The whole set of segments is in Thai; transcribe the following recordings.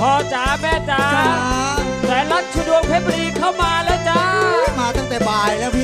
พ่อจ๋าแม่จ๋าแต่รัชดวงเพชรบุรีเข้ามาแล้วจ้า มาตั้งแต่บ่ายแล้วพี่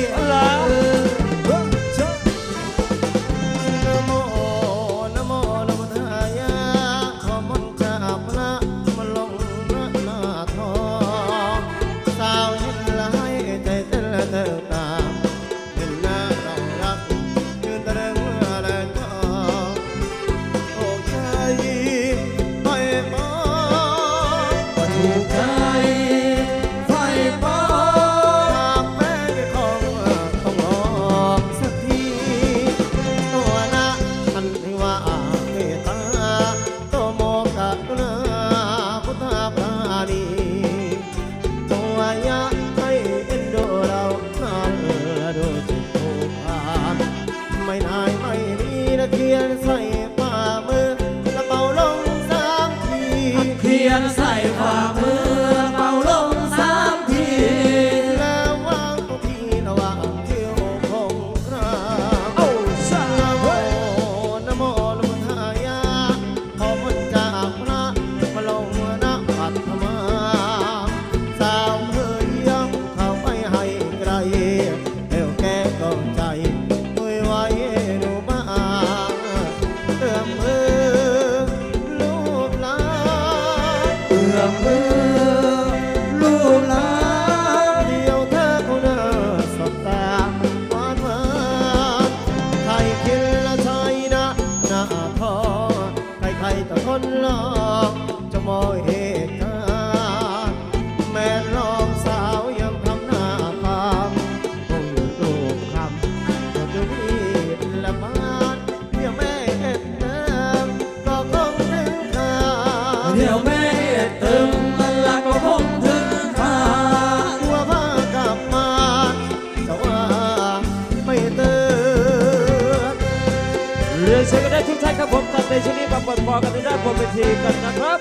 ียนใส่ฝ่ามือกระเป๋าลงสามที เขียนใส่ฝ่ามือ คนหลอก รียนเชิญกันได้ทุกท่านครับผมตัดในช่วงนี้มาปลดปล่อยกันที่ด้านบนเวทีกันนะครับ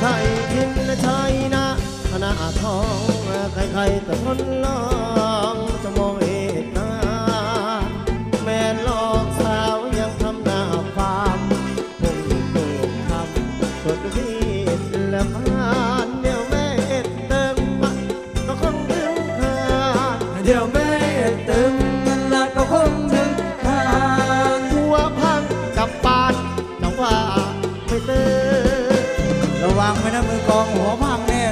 ไทยทินไทยนะคณะทองใครๆแต่คนรอ เดี๋ยวแม่ตึงนัดก็คงถึงทางหัวพังกับปานจังว่าไม่เตือระวังไว้นะมือกองหัวพังแน่